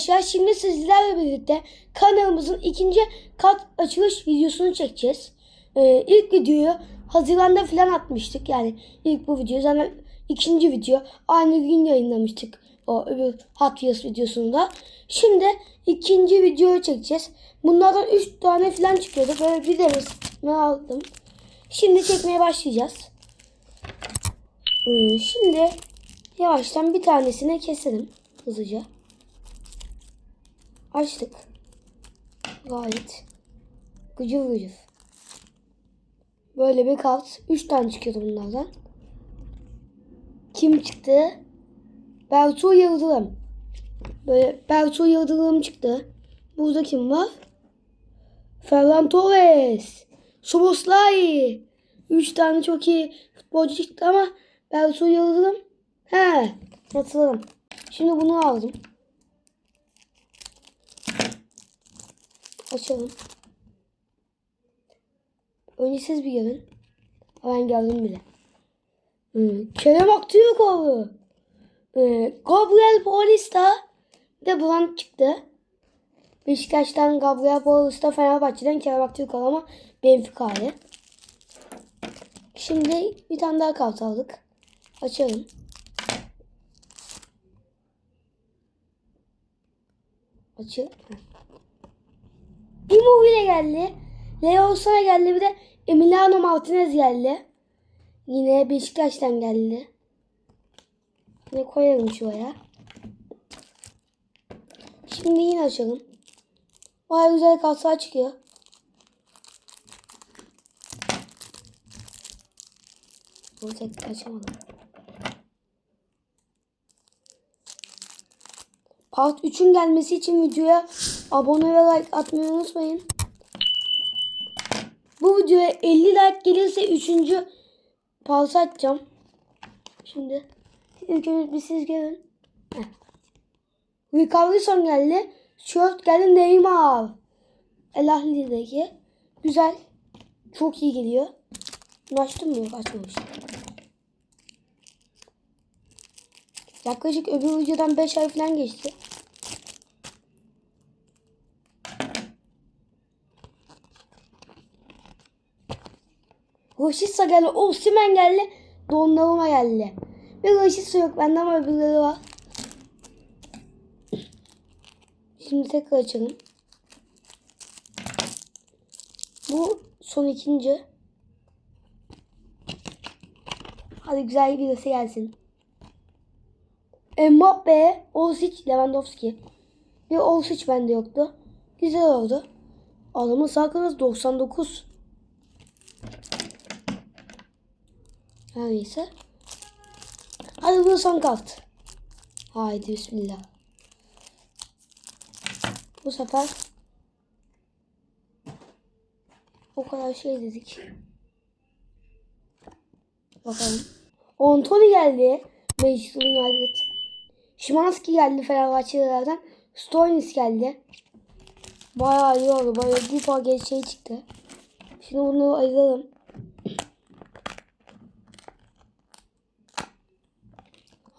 arkadaşlar şimdi sizlerle birlikte kanalımızın ikinci kat açılış videosunu çekeceğiz. Ee, ilk videoyu Haziran'da falan atmıştık. Yani ilk bu video zaten ikinci video aynı gün yayınlamıştık. O öbür Hot Wheels videosunda. Şimdi ikinci videoyu çekeceğiz. Bunlardan 3 tane falan çıkıyordu. Böyle bir denesini aldım. Şimdi çekmeye başlayacağız. Ee, şimdi yavaştan bir tanesini keselim hızlıca. Açtık. Gayet gıcır gıcır. Böyle bir kart. Üç tane çıkıyordu bunlardan. Kim çıktı? Bertu Yıldırım. Böyle Bertu Yıldırım çıktı. Burada kim var? Ferran Torres. Soboslay. Üç tane çok iyi futbolcu çıktı ama Bertu Yıldırım. He. Hatırladım. Şimdi bunu aldım. Açalım. Önce siz bir gelin. Ben geldim bile. Hmm. Kerem Aktürkoğlu. Ee, Gabriel Paulista. De Blanc çıktı. Beşiktaş'tan Gabriel Paulista, Fenerbahçe'den Kerem Aktürkoğlu ama Benfica'yı. Şimdi bir tane daha kart aldık. Açalım. Açı. Immobile geldi. Leo Sana geldi. Bir de Emiliano Martinez geldi. Yine Beşiktaş'tan geldi. Yine koyalım şuraya. Şimdi yine açalım. Baya güzel kartlar çıkıyor. Bunu tek açamadım. Part 3'ün gelmesi için videoya abone ve like atmayı unutmayın. Bu videoya 50 like gelirse 3. partı atacağım. Şimdi önce bir siz. Heh. Ricarlison geldi. Shirt geldi Neymar. El Ahli'deki. Güzel. Çok iyi geliyor. Bunu açtım mı? Yok açmamıştım. Yaklaşık öbür videodan 5 ay falan geçti. Roşitsa geldi. Osimhen geldi. Donnarumma geldi. Bir Roşitsa yok bende ama öbürleri var. Şimdi tekrar açalım. Bu son ikinci. Hadi güzel birisi gelsin. Mbappe, Orsic, Lewandowski. Bir Orsic bende yoktu. Güzel oldu. Adamın sakınız 99. Her neyse. Hadi bu son kart. Haydi bismillah. Bu sefer o kadar şey dedik. Bakalım. Anthony geldi. Manchester United. Şimanski geldi Fenerbahçelerden. Stoynis geldi. Bayağı iyi oldu. Bayağı bir paket şey çıktı. Şimdi bunu ayıralım.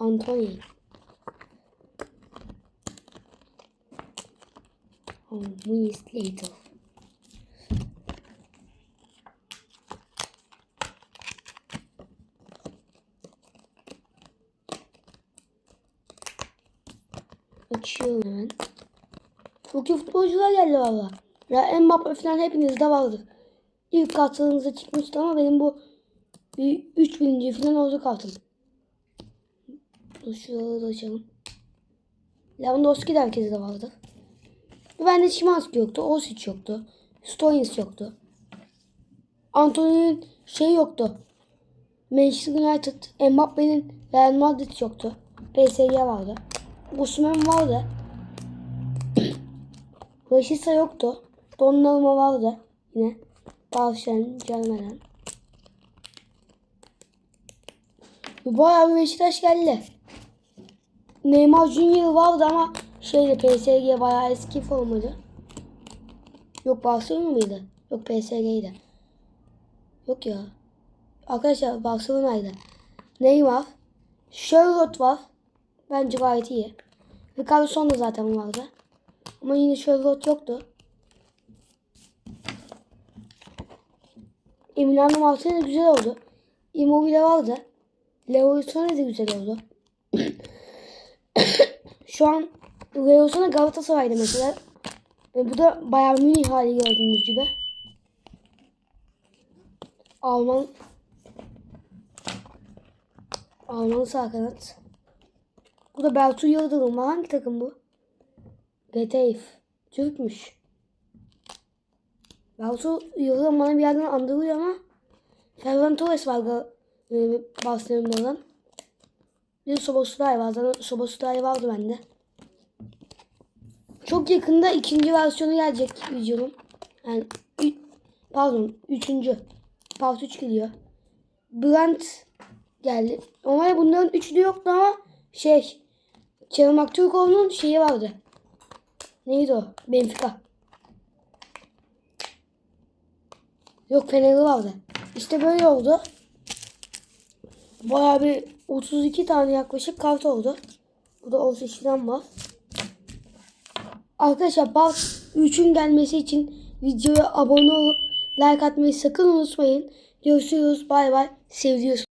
Anthony. Oh, minutes later. Açıyorum hemen. Futbolcular geldi valla. Ya Mbappe falan hepinizde vardır. İlk kartlarınıza çıkmıştı ama benim bu bir 3000. falan oldu kartım. Dur şuraları da. Lewandowski de herkese de vardı. Bende Şimanski yoktu. Osic yoktu. Stoynis yoktu. Anthony'nin şey yoktu. Manchester United, Mbappe'nin Real Madrid yoktu. PSG vardı. Osimhen vardı. Raşisa yoktu. Donnarumma vardı. Yine. Barşen, Cermelen. Bayağı bir Beşiktaş geldi. Neymar Junior vardı ama şeyde PSG bayağı eski formacı. Yok Barcelona mıydı? Yok PSG'ydi. Yok ya. Arkadaşlar Barcelona'ydı. Neymar. Charlotte var. Bence gayet iyi. Ricarlson da zaten vardı. Ama yine Sherwood yoktu. Emiliano Martinez güzel oldu. Immobile vardı. Leroy Sané de güzel oldu. Şu an Leroy Sané Galatasaray'da mesela. Ve bu da Bayern Münih hali gördüğünüz gibi. Alman Alman sağ kanat. Bu da Bertu Yıldırım. Hangi takım bu? Geteyf. Türkmüş. Bertu Yıldırım bana bir yerden andırıyor ama Ferran Torres var e, Barcelona'dan. Bir Soboslay var. Zaten Soboslay vardı bende. Çok yakında ikinci versiyonu gelecek videonun. Yani pardon üçüncü. Part 3 geliyor. Brent geldi. Normalde bunların üçlü yoktu ama şey Kerem Aktürkoğlu'nun şeyi vardı. Neydi o? Benfica. Yok Fener'i vardı. İşte böyle oldu. Bayağı bir 32 tane yaklaşık kart oldu. Bu da 32'den var. Arkadaşlar part 3'ün gelmesi için videoya abone olup like atmayı sakın unutmayın. Görüşürüz. Bay bay. Seviyorsunuz.